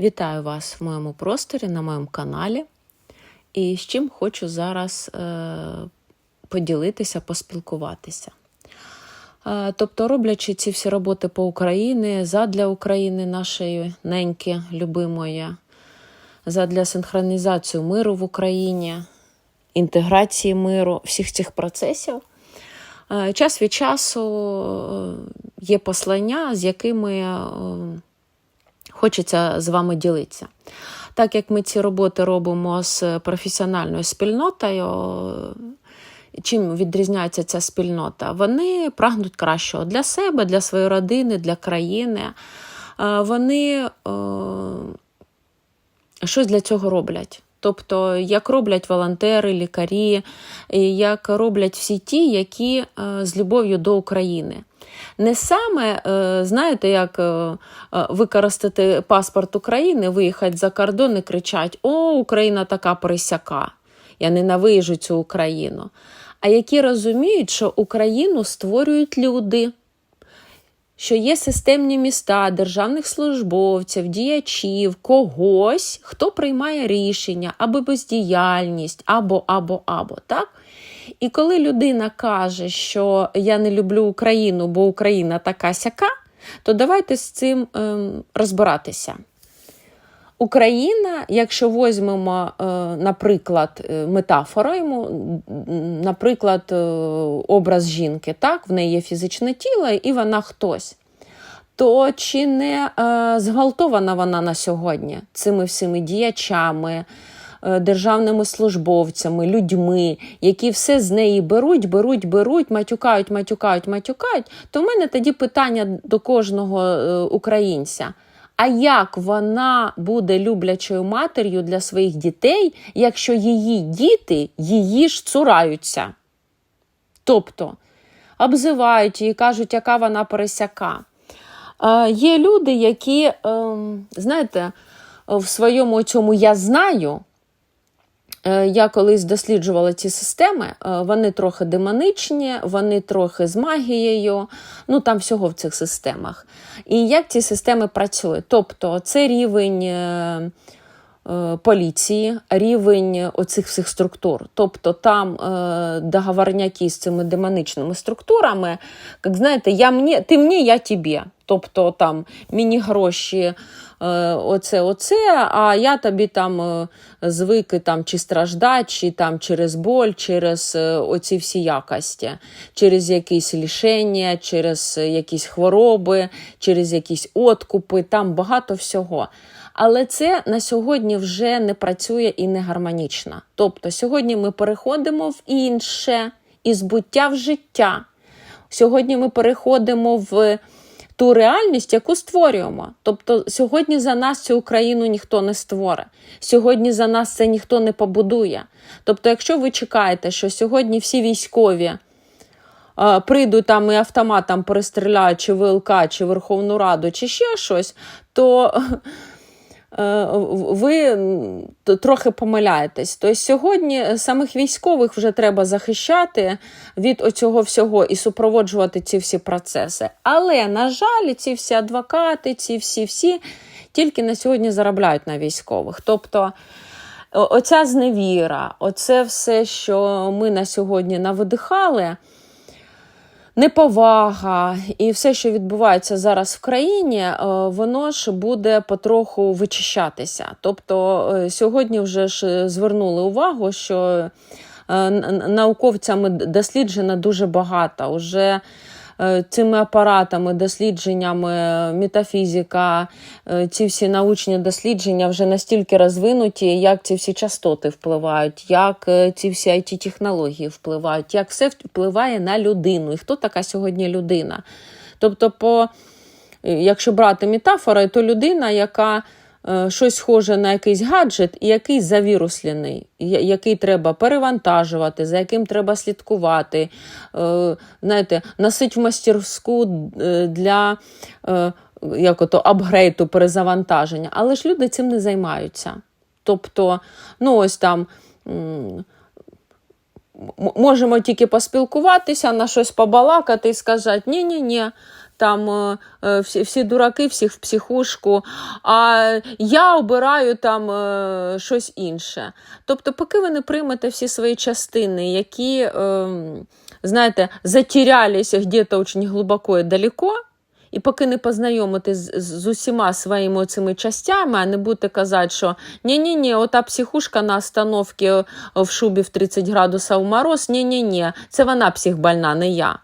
Вітаю вас в моєму просторі на моєму каналі. І з чим хочу зараз е, поділитися, поспілкуватися. Е, тобто, роблячи ці всі роботи по Україні, задля України, нашої неньки, любимої, задля синхронізації миру в Україні, інтеграції миру, всіх цих процесів. Е, час від часу е, є послання, з якими е, хочеться з вами ділитися. Так як ми ці роботи робимо з професіональною спільнотою, чим відрізняється ця спільнота? Вони прагнуть кращого для себе, для своєї родини, для країни. Е, Вони е, щось для цього роблять. Тобто, як роблять волонтери, лікарі, як роблять всі ті, які е, з любов'ю до України. Не саме, е, знаєте, як е, е, використати паспорт України, виїхати за кордон і кричать: О, Україна така присяка! Я ненавижу цю Україну. А які розуміють, що Україну створюють люди, що є системні міста державних службовців, діячів, когось, хто приймає рішення або бездіяльність, або, або, або. так? І коли людина каже, що я не люблю Україну, бо Україна така сяка, то давайте з цим ем, розбиратися. Україна, якщо візьмемо, е, наприклад, е, метафору йому, м, наприклад, е, образ жінки, так, в неї є фізичне тіло, і вона хтось. То чи не зґвалтована вона на сьогодні цими всіми діячами, державними службовцями, людьми, які все з неї беруть, беруть, беруть, матюкають, матюкають, матюкають, то в мене тоді питання до кожного е, українця. А як вона буде люблячою матір'ю для своїх дітей, якщо її діти її ж цураються? Тобто обзивають її, кажуть, яка вона пересяка. Е, є люди, які, е, знаєте, в своєму цьому я знаю. Е, Я колись досліджувала ці системи, е, вони трохи демоничні, вони трохи з магією, ну там всього в цих системах. І як ці системи працюють? Тобто це рівень е, поліції, рівень оцих всіх структур. Тобто там е, договорняки з цими демоничними структурами, як знаєте, я мені, ти мені, я тобі. Тобто там мені гроші. е, Оце, оце, а я тобі там е, звики там чи страждати, чи там через боль, через е, оці всі якості, через якісь лішення, через якісь хвороби, через якісь откупи, там багато всього. Але це на сьогодні вже не працює і не гармонічно. Тобто сьогодні ми переходимо в інше, із буття в життя. Сьогодні ми переходимо в ту реальність, яку створюємо. Тобто сьогодні за нас цю Україну ніхто не створить. Сьогодні за нас це ніхто не побудує. Тобто, якщо ви чекаєте, що сьогодні всі військові е, прийдуть там і автоматом перестріляють, чи ВЛК, чи Верховну Раду, чи ще щось, то ви трохи помиляєтесь. Тобто сьогодні самих військових вже треба захищати від оцього всього і супроводжувати ці всі процеси. Але, на жаль, ці всі адвокати, ці всі-всі тільки на сьогодні заробляють на військових. Тобто оця зневіра, оце все, що ми на сьогодні навидихали, неповага і все, що відбувається зараз в країні, е, воно ж буде потроху вичищатися. Тобто е, сьогодні вже ж звернули увагу, що е, науковцями досліджено дуже багато. Уже е, цими апаратами, дослідженнями, метафізика, е, ці всі научні дослідження вже настільки розвинуті, як ці всі частоти впливають, як е, ці всі it технології впливають, як все впливає на людину. І хто така сьогодні людина? Тобто, по, е, якщо брати метафори, то людина, яка е, щось схоже на якийсь гаджет, і який завіруслений, який треба перевантажувати, за яким треба слідкувати, е, знаєте, носить в мастерську е, для е, як ото, апгрейду, перезавантаження. Але ж люди цим не займаються. Тобто, ну ось там. можемо тільки поспілкуватися, на щось побалакати і сказати: ні-ні-ні, там е, е, всі, всі дураки, всіх в психушку, а я обираю там е, щось інше. Тобто, поки ви не приймете всі свої частини, які, знаєте, затірялися где-то очень глибоко і далеко, і поки не познайомитесь з, з усіма своїми цими частями, а не будете казати, що ні-ні-ні, ота психушка на остановці в шубі в 30 градусів мороз, ні-ні-ні, це вона психбольна, не я.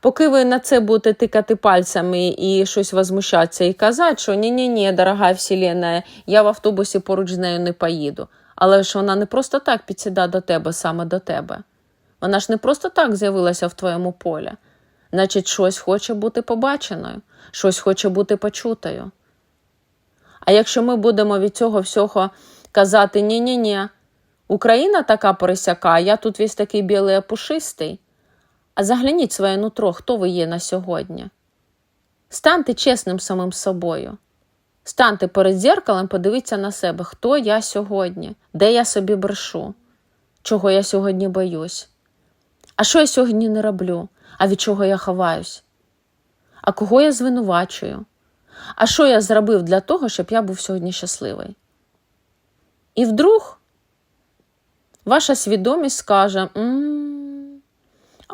Поки ви на це будете тикати пальцями і щось возмущатися і казати, що ні-ні-ні, дорога вселенная, я в автобусі поруч з нею не поїду. Але ж вона не просто так підсіда до тебе, саме до тебе. Вона ж не просто так з'явилася в твоєму полі. Значить, щось хоче бути побаченою, щось хоче бути почутою. А якщо ми будемо від цього всього казати ні-ні-ні, Україна така пересяка, я тут весь такий білий пушистий. А загляніть своє нутро, хто ви є на сьогодні. Станьте чесним самим собою. Станьте перед зеркалом, подивіться на себе, хто я сьогодні, де я собі брешу, чого я сьогодні боюсь. А що я сьогодні не роблю, а від чого я ховаюсь? А кого я звинувачую? А що я зробив для того, щоб я був сьогодні щасливий? І вдруг ваша свідомість скаже: м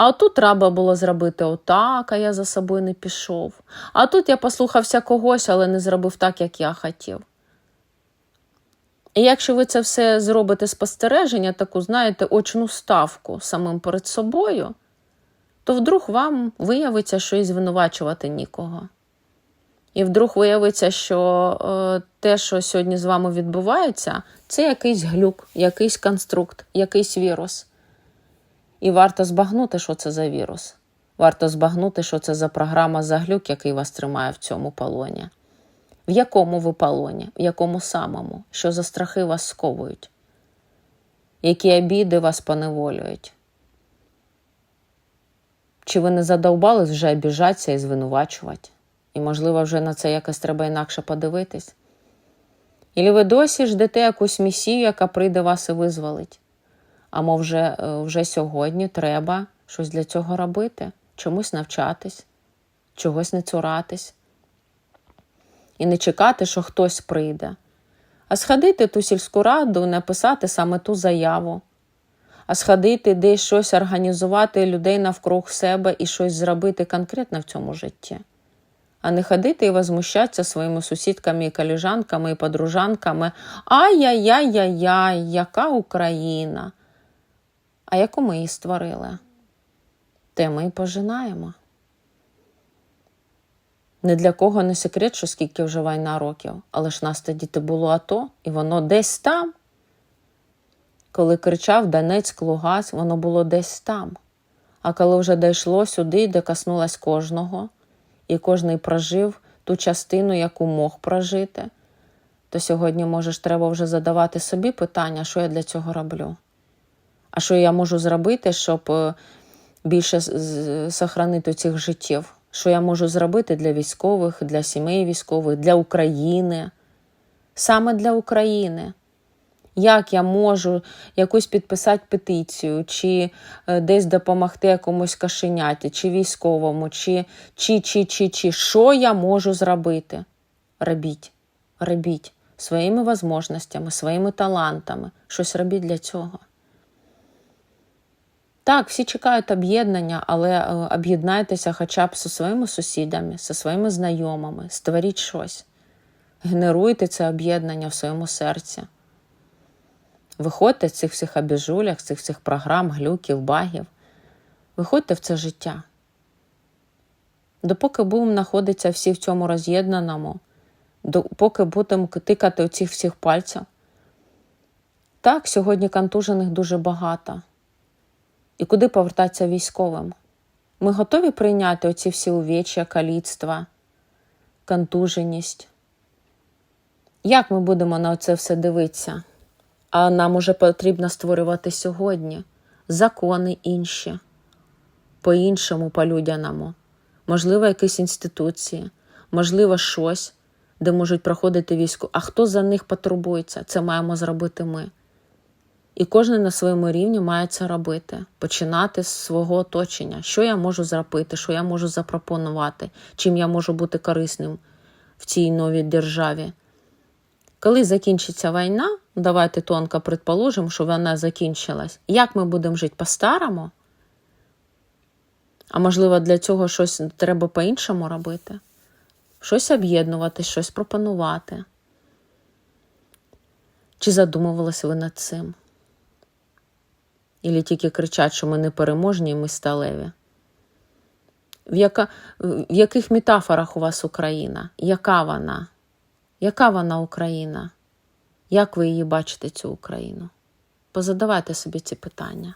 а отут треба було зробити отак, а я за собою не пішов. А тут я послухався когось, але не зробив так, як я хотів. І якщо ви це все зробите спостереження, таку, знаєте, очну ставку самим перед собою, то вдруг вам виявиться, що і звинувачувати нікого. І вдруг виявиться, що е, те, що сьогодні з вами відбувається, це якийсь глюк, якийсь конструкт, якийсь вірус. І варто збагнути, що це за вірус. Варто збагнути, що це за програма за глюк, який вас тримає в цьому полоні. В якому ви полоні, в якому самому, що за страхи вас сковують, які обіди вас поневолюють? Чи ви не задовбались вже обіжатися і звинувачувати? І, можливо, вже на це якось треба інакше подивитись? Ілі ви досі ждете якусь місію, яка прийде вас і визволить? А мов вже, вже сьогодні треба щось для цього робити, чомусь навчатись, чогось не цуратись. І не чекати, що хтось прийде, а сходити ту сільську раду, написати саме ту заяву, а сходити десь щось організувати людей навкруг себе і щось зробити конкретно в цьому житті, а не ходити і возмущатися своїми сусідками і коліжанками і подружанками. Ай-яй-яй-яй-яй, яка Україна! А яку ми її створили? Те ми й пожинаємо. Не для кого не секрет, що скільки вже війна років, але ж нас тоді те було АТО, і воно десь там. Коли кричав Донецьк, Лугас, воно було десь там. А коли вже дійшло сюди, де коснулось кожного, і кожний прожив ту частину, яку мог прожити, то сьогодні, може, треба вже задавати собі питання, що я для цього роблю. А що я можу зробити, щоб більше сохранити цих життів? Що я можу зробити для військових, для сімей військових, для України? Саме для України. Як я можу якусь підписати петицію, чи десь допомогти якомусь кашеняті, чи військовому, чи, чи, чи, чи, чи. Що я можу зробити? Робіть, робіть своїми можливостями, своїми талантами. Щось робіть для цього. Так, всі чекають об'єднання, але об'єднайтеся хоча б зі своїми сусідами, зі своїми знайомими, створіть щось. Генеруйте це об'єднання в своєму серці. Виходьте з цих всіх обіжулях, з цих всіх програм, глюків, багів. Виходьте в це життя. Допоки будемо знаходитися всі в цьому роз'єднаному, допоки будемо тикати оцих всіх пальців. Так, сьогодні контужених дуже багато і куди повертатися військовим. Ми готові прийняти оці всі увеччя, каліцтва, контуженість. Як ми будемо на це все дивитися? А нам уже потрібно створювати сьогодні закони інші, по-іншому, по-людяному, можливо, якісь інституції, можливо, щось, де можуть проходити військо. А хто за них потурбується? Це маємо зробити ми. І кожен на своєму рівні має це робити, починати з свого оточення. Що я можу зробити, що я можу запропонувати, чим я можу бути корисним в цій новій державі. Коли закінчиться війна, давайте тонко предположимо, що вона закінчилась. Як ми будемо жити по-старому? А можливо, для цього щось треба по-іншому робити? Щось об'єднувати, щось пропонувати. Чи задумувалися ви над цим? Ілі тільки кричать, що ми не переможні і ми сталеві? В, яка, в яких метафорах у вас Україна? Яка вона? Яка вона Україна? Як ви її бачите, цю Україну? Позадавайте собі ці питання.